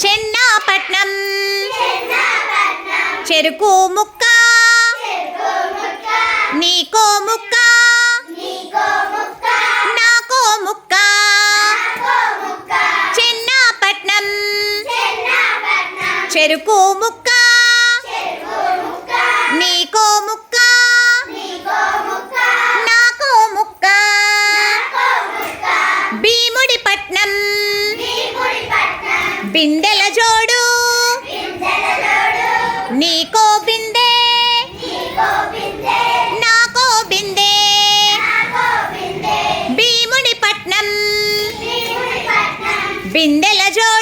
చెన్నాపట్నం. చెరుకు ముక్క. నీకో ముక్క. నాకో ముక్క. చెన్నాపట్నం. చెరుకు ముక్క. నీకో బిందెల జోడు. నీకో బిందే నాకో బిందే భీముడి పట్నం. బిందెల జోడు.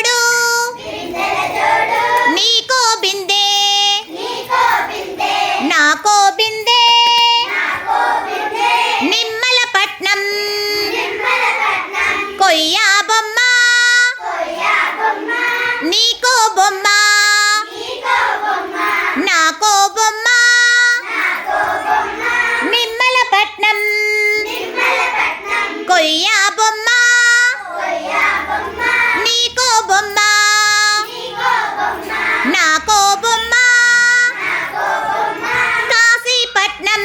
కొయ్యా బొమ్మ. నీకో బొమ్మ. నాకో బొమ్మ. కాశీపట్నం.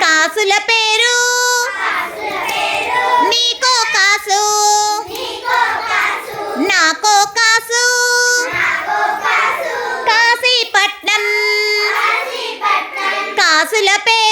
కాసుల పేరు. నీకో కాసు. నాకో కాసు. కాశీపట్నం. కాసుల పేరు